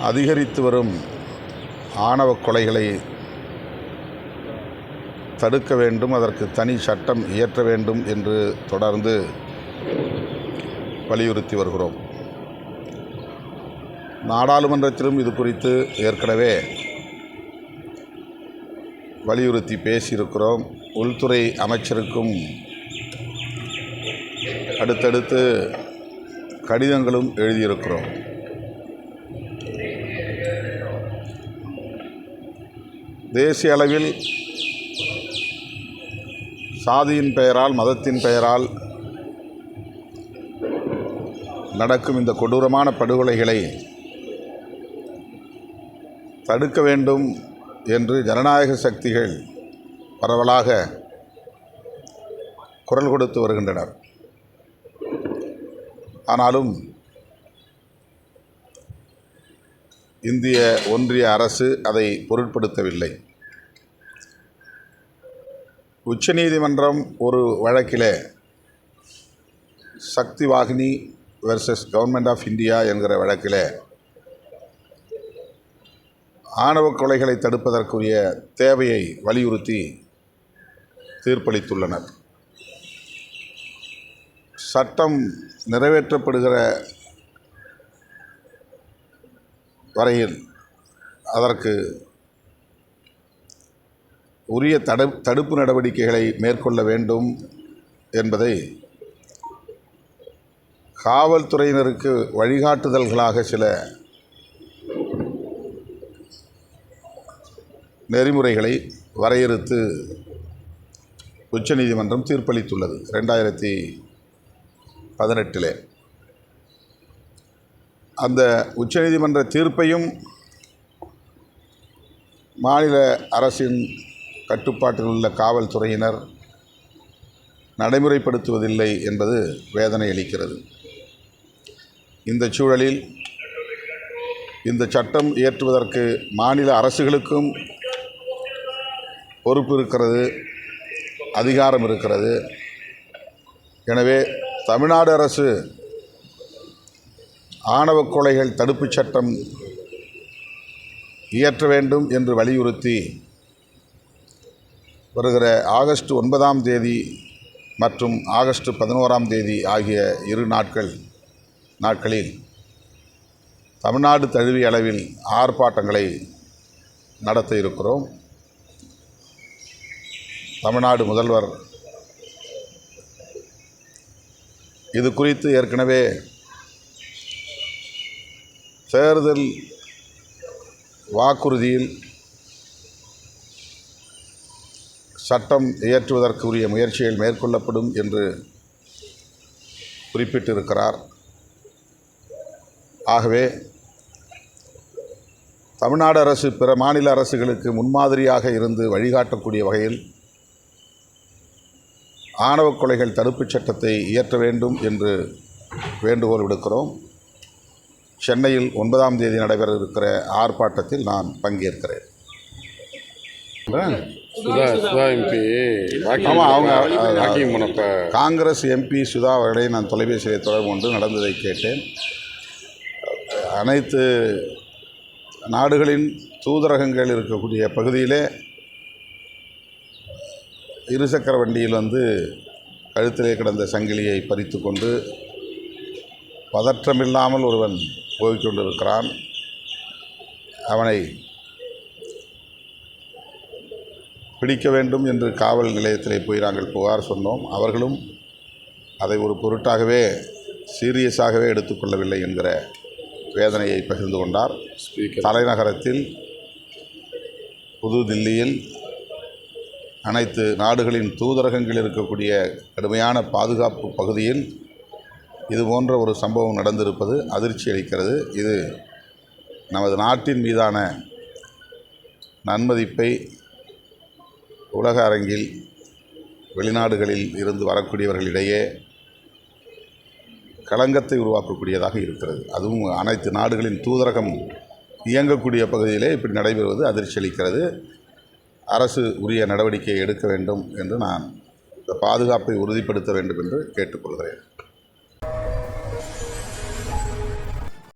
அதிகரித்து வரும் ஆணவ கொலைகளை தடுக்க வேண்டும் அதற்கு தனி சட்டம் இயற்ற வேண்டும் என்று தொடர்ந்து வலியுறுத்தி வருகிறோம். நாடாளுமன்றத்திலும் இது குறித்து ஏற்கனவே வலியுறுத்தி பேசியிருக்கிறோம். உள்துறை அமைச்சருக்கும் அடுத்தடுத்து கடிதங்களும் எழுதியிருக்கிறோம். தேசிய அளவில் சாதியின் பெயரால் மதத்தின் பெயரால் நடக்கும் இந்த கொடூரமான படுகொலைகளை தடுக்க வேண்டும் என்று ஜனநாயக சக்திகள் பரவலாக குரல் கொடுத்து வருகின்றனர். ஆனாலும் இந்திய ஒன்றிய அரசு அதை பொருட்படுத்தவில்லை. உச்சநீதிமன்றம் ஒரு வழக்கில் Shakti Vahini versus government of India என்கிற வழக்கில் ஆணவ கொலைகளை தடுப்பதற்குரிய தேவையை வலியுறுத்தி தீர்ப்பளித்துள்ளனர். சட்டம் நிறைவேற்றப்படுகிற வரையில் அதற்கு உரிய தடு தடுப்பு நடவடிக்கைகளை மேற்கொள்ள வேண்டும் என்பதை காவல்துறையினருக்கு வழிகாட்டுதல்களாக சில நெறிமுறைகளை வரையறுத்து உச்சநீதிமன்றம் தீர்ப்பளித்துள்ளது. ரெண்டாயிரத்தி பதினெட்டிலே. அந்த உச்சநீதிமன்ற தீர்ப்பையும் மாநில அரசின் கட்டுப்பாட்டில் உள்ள காவல்துறையினர் நடைமுறைப்படுத்துவதில்லை என்பது வேதனை அளிக்கிறது. இந்த சூழலில் இந்த சட்டம் இயற்றுவதற்கு மாநில அரசுகளுக்கும் பொறுப்பு இருக்கிறது அதிகாரம் இருக்கிறது. எனவே தமிழ்நாடு அரசு ஆணவ கொலைகள் தடுப்புச் சட்டம் இயற்ற வேண்டும் என்று வலியுறுத்தி வருகிற ஆகஸ்ட் ஒன்பதாம் தேதி மற்றும் ஆகஸ்ட் பதினோராம் தேதி ஆகிய இரு நாட்கள் நாட்களில் தமிழ்நாடு தழுவிய அளவில் ஆர்ப்பாட்டங்களை நடத்த இருக்கிறோம். தமிழ்நாடு முதல்வர் இது குறித்து ஏற்கனவே தேர்தல் வாக்குறுதியில் சட்டம் இயற்றுவதற்குரிய முயற்சிகள் மேற்கொள்ளப்படும் என்று குறிப்பிட்டிருக்கிறார். ஆகவே தமிழ்நாடு அரசு பிற மாநில அரசுகளுக்கு முன்மாதிரியாக இருந்து வழிகாட்டக்கூடிய வகையில் ஆணவ கொலைகள் தடுப்புச் சட்டத்தை இயற்ற வேண்டும் என்று வேண்டுகோள் விடுக்கிறோம். சென்னையில் ஒன்பதாம் தேதி நடைபெற இருக்கிற ஆர்ப்பாட்டத்தில் நான் பங்கேற்கிறேன். அவங்க, காங்கிரஸ் எம்பி சுதா அவர்களை நான் தொலைபேசியில் தொடர்பு கொண்டு நடந்ததை கேட்டேன். அனைத்து நாடுகளின் தூதரகங்கள் இருக்கக்கூடிய பகுதியிலே இருசக்கர வண்டியில் வந்து கழுத்திலே கிடந்த சங்கிலியை பறித்து கொண்டு பதற்றமில்லாமல் ஒருவன் போய்க்கொண்டிருக்கிறான். அவனை பிடிக்க வேண்டும் என்று காவல் நிலையத்திலே போய் நாங்கள் புகார் சொன்னோம். அவர்களும் அதை ஒரு பொருட்டாகவே சீரியஸாகவே எடுத்துக்கொள்ளவில்லை என்கிற வேதனையை பகிர்ந்து கொண்டார். தலைநகரத்தில் புது தில்லியில் அனைத்து நாடுகளின் தூதரகங்கள் இருக்கக்கூடிய கடுமையான பாதுகாப்பு பகுதியில் இது போன்ற ஒரு சம்பவம் நடந்திருப்பது அதிர்ச்சி அளிக்கிறது. இது நமது நாட்டின் மீதான நன்மதிப்பை உலக அரங்கில் வெளிநாடுகளில் இருந்து வரக்கூடியவர்களிடையே களங்கத்தை உருவாக்கக்கூடியதாக இருக்கிறது. அதுவும் அனைத்து நாடுகளின் தூதரகம் இயங்கக்கூடிய பகுதியிலே இப்படி நடைபெறுவது அதிர்ச்சி அளிக்கிறது. அரசு உரிய நடவடிக்கை எடுக்க வேண்டும் என்று நான் இந்த பாதுகாப்பை உறுதிப்படுத்த வேண்டும் என்று கேட்டுக்கொள்கிறேன்.